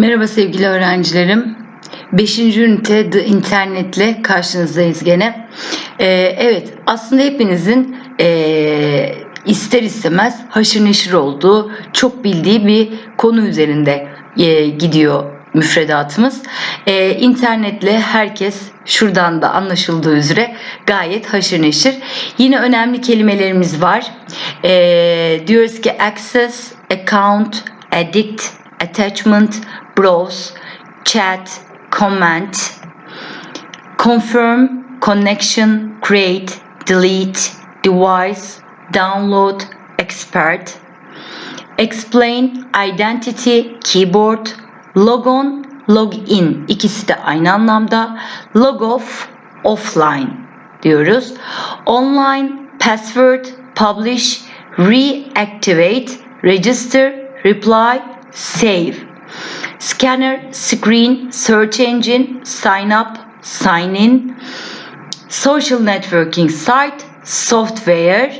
Merhaba sevgili öğrencilerim. 5. ünite The Internet'le karşınızdayız gene. Ee, evet aslında hepinizin ee, ister istemez haşır neşir olduğu çok bildiği bir konu üzerinde ee, gidiyor müfredatımız. Ee, internetle herkes şuradan da anlaşıldığı üzere gayet haşır neşir. Yine önemli kelimelerimiz var. Ee, diyoruz ki access, account, addict, attachment, browse, chat, comment, confirm, connection, create, delete, device, download, expert, explain, identity, keyboard, logon, login ikisi de aynı anlamda, log off, offline diyoruz. Online, password, publish, reactivate, register, reply, save. Scanner, screen, search engine, sign up, sign in, social networking site, software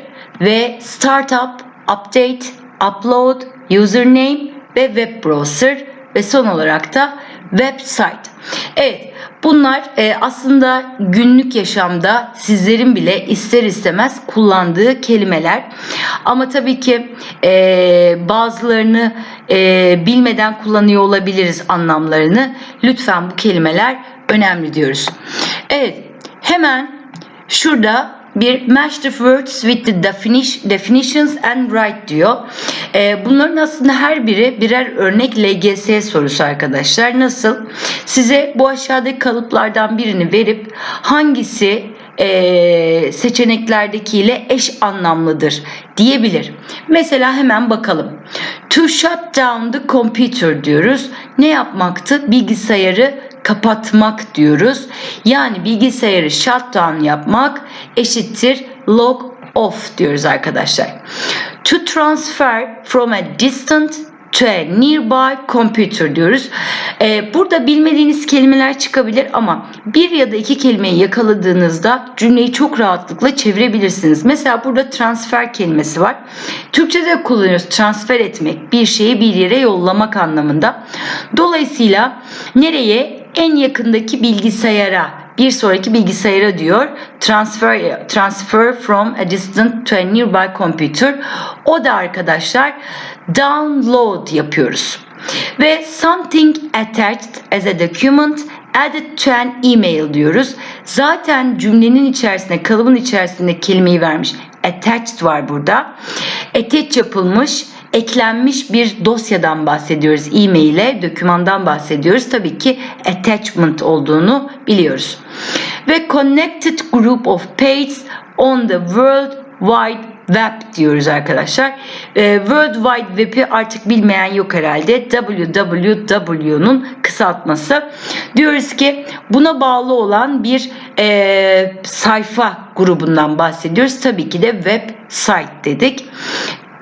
ve startup, update, upload, username ve web browser ve son olarak da website. Evet bunlar e, aslında günlük yaşamda sizlerin bile ister istemez kullandığı kelimeler. Ama tabii ki e, bazılarını e, bilmeden kullanıyor olabiliriz anlamlarını. Lütfen bu kelimeler önemli diyoruz. Evet hemen şurada bir match the words with the definition, definitions and write diyor. Ee, bunların aslında her biri birer örnek LGS sorusu arkadaşlar. Nasıl? Size bu aşağıdaki kalıplardan birini verip hangisi e, seçeneklerdekiyle eş anlamlıdır diyebilir. Mesela hemen bakalım. To shut down the computer diyoruz. Ne yapmaktı? Bilgisayarı kapatmak diyoruz. Yani bilgisayarı shutdown yapmak eşittir log off diyoruz arkadaşlar. To transfer from a distant to a nearby computer diyoruz. Ee, burada bilmediğiniz kelimeler çıkabilir ama bir ya da iki kelimeyi yakaladığınızda cümleyi çok rahatlıkla çevirebilirsiniz. Mesela burada transfer kelimesi var. Türkçe'de kullanıyoruz transfer etmek, bir şeyi bir yere yollamak anlamında. Dolayısıyla nereye? En yakındaki bilgisayara bir sonraki bilgisayara diyor. Transfer transfer from a distant to a nearby computer. O da arkadaşlar download yapıyoruz. Ve something attached as a document added to an email diyoruz. Zaten cümlenin içerisinde, kalıbın içerisinde kelimeyi vermiş. Attached var burada. Attach yapılmış, eklenmiş bir dosyadan bahsediyoruz. E-mail'e, dokümandan bahsediyoruz. Tabii ki attachment olduğunu biliyoruz. Ve connected group of pages on the world wide web diyoruz arkadaşlar. E, World Wide Web'i artık bilmeyen yok herhalde. www'nun kısaltması. Diyoruz ki buna bağlı olan bir e, sayfa grubundan bahsediyoruz. Tabii ki de website dedik.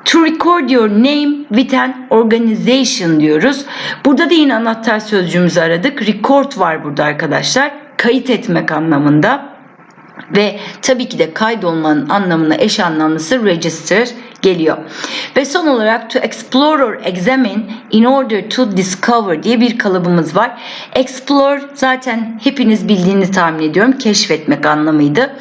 To record your name with an organization diyoruz. Burada da yine anahtar sözcüğümüzü aradık. Record var burada arkadaşlar. Kayıt etmek anlamında. Ve tabii ki de kaydolmanın anlamına eş anlamlısı register geliyor. Ve son olarak to explore or examine in order to discover diye bir kalıbımız var. Explore zaten hepiniz bildiğini tahmin ediyorum. Keşfetmek anlamıydı.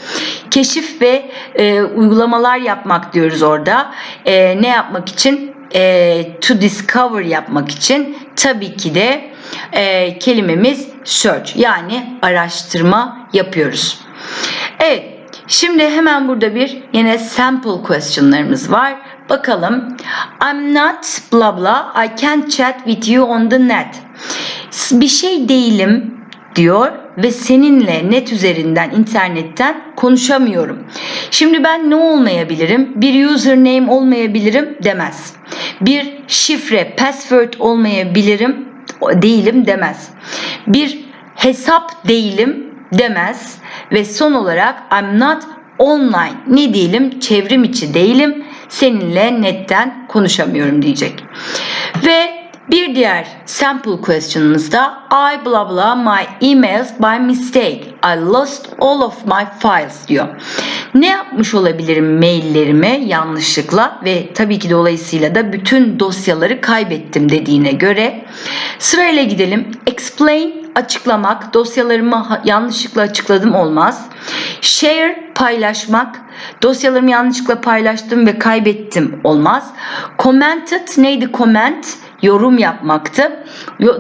Keşif ve e, uygulamalar yapmak diyoruz orada. E, ne yapmak için? E, to discover yapmak için tabii ki de e, kelimemiz search yani araştırma yapıyoruz. Evet. Şimdi hemen burada bir yine sample question'larımız var. Bakalım. I'm not blah blah. I can't chat with you on the net. Bir şey değilim diyor ve seninle net üzerinden internetten konuşamıyorum. Şimdi ben ne olmayabilirim? Bir username olmayabilirim demez. Bir şifre, password olmayabilirim değilim demez. Bir hesap değilim demez ve son olarak I'm not online ne diyelim çevrim içi değilim seninle netten konuşamıyorum diyecek. Ve bir diğer sample question'ımızda I blah blah my emails by mistake. I lost all of my files diyor. Ne yapmış olabilirim maillerimi yanlışlıkla ve tabii ki dolayısıyla da bütün dosyaları kaybettim dediğine göre sırayla gidelim. Explain açıklamak, dosyalarımı yanlışlıkla açıkladım olmaz. Share paylaşmak, dosyalarımı yanlışlıkla paylaştım ve kaybettim olmaz. Commented neydi comment? Yorum yapmaktı.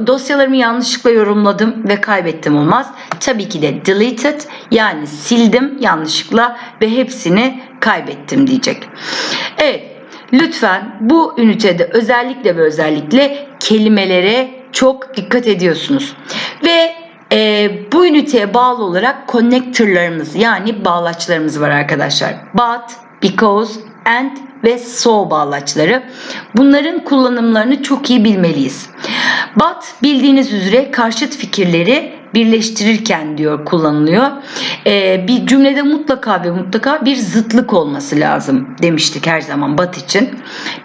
Dosyalarımı yanlışlıkla yorumladım ve kaybettim olmaz. Tabii ki de deleted yani sildim yanlışlıkla ve hepsini kaybettim diyecek. Evet lütfen bu ünitede özellikle ve özellikle kelimelere çok dikkat ediyorsunuz. Ve e, bu üniteye bağlı olarak connectorlarımız yani bağlaçlarımız var arkadaşlar. But, because, and ve so bağlaçları. Bunların kullanımlarını çok iyi bilmeliyiz. But bildiğiniz üzere karşıt fikirleri birleştirirken diyor kullanılıyor. Ee, bir cümlede mutlaka ve mutlaka bir zıtlık olması lazım demiştik her zaman but için.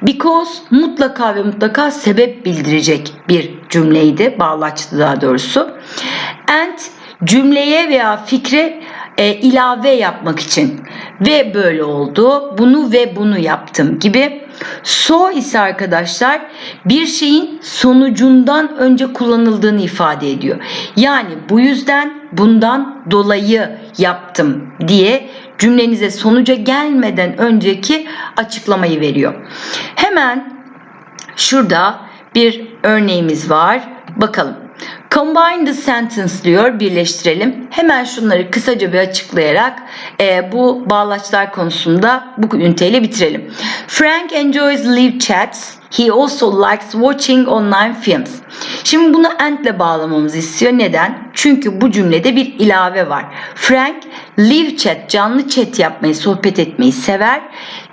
Because mutlaka ve mutlaka sebep bildirecek bir cümleydi. Bağlaçtı daha doğrusu. And cümleye veya fikre e, ilave yapmak için ve böyle oldu. Bunu ve bunu yaptım gibi. So ise arkadaşlar bir şeyin sonucundan önce kullanıldığını ifade ediyor. Yani bu yüzden bundan dolayı yaptım diye cümlenize sonuca gelmeden önceki açıklamayı veriyor. Hemen şurada bir örneğimiz var. Bakalım. Combine the sentence diyor birleştirelim. Hemen şunları kısaca bir açıklayarak e, bu bağlaçlar konusunda bu üniteyle bitirelim. Frank enjoys live chats. He also likes watching online films. Şimdi bunu and ile bağlamamızı istiyor. Neden? Çünkü bu cümlede bir ilave var. Frank live chat canlı chat yapmayı, sohbet etmeyi sever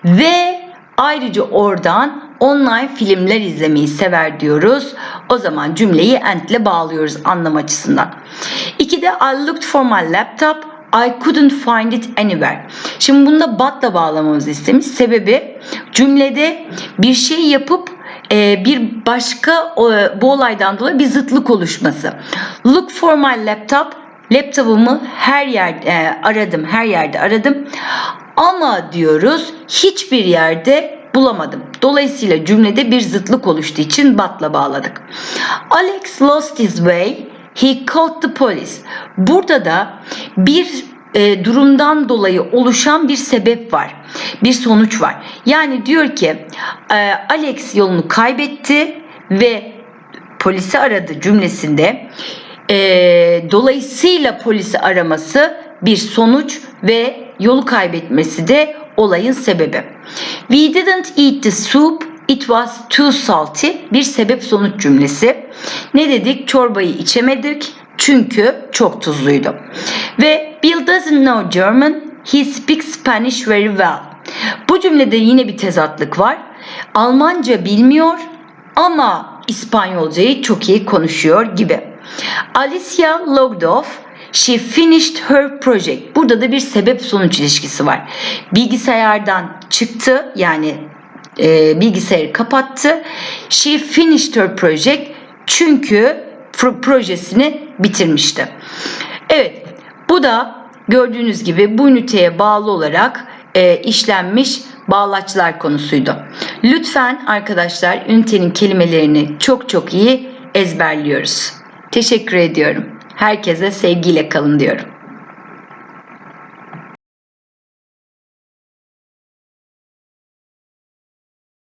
ve ayrıca oradan online filmler izlemeyi sever diyoruz. O zaman cümleyi and ile bağlıyoruz anlam açısından. İki de I looked for my laptop. I couldn't find it anywhere. Şimdi bunda but'la bağlamamızı istemiş. Sebebi cümlede bir şey yapıp e, bir başka bu olaydan dolayı bir zıtlık oluşması. Look for my laptop. Laptopumu her yerde e, aradım, her yerde aradım. Ama diyoruz hiçbir yerde bulamadım. Dolayısıyla cümlede bir zıtlık oluştuğu için but'la bağladık. Alex lost his way. He called the police. Burada da bir e, durumdan dolayı oluşan bir sebep var. Bir sonuç var. Yani diyor ki e, Alex yolunu kaybetti ve polisi aradı cümlesinde e, dolayısıyla polisi araması bir sonuç ve yolu kaybetmesi de olayın sebebi. We didn't eat the soup. It was too salty. Bir sebep sonuç cümlesi. Ne dedik? Çorbayı içemedik çünkü çok tuzluydu. Ve Bill doesn't know German. He speaks Spanish very well. Bu cümlede yine bir tezatlık var. Almanca bilmiyor ama İspanyolcayı çok iyi konuşuyor gibi. Alicia logged off. She finished her project. Burada da bir sebep sonuç ilişkisi var. Bilgisayardan çıktı yani e, bilgisayarı kapattı. She finished her project çünkü pro- projesini bitirmişti. Evet bu da gördüğünüz gibi bu üniteye bağlı olarak e, işlenmiş bağlaçlar konusuydu. Lütfen arkadaşlar ünitenin kelimelerini çok çok iyi ezberliyoruz. Teşekkür ediyorum. Herkese sevgiyle kalın diyorum.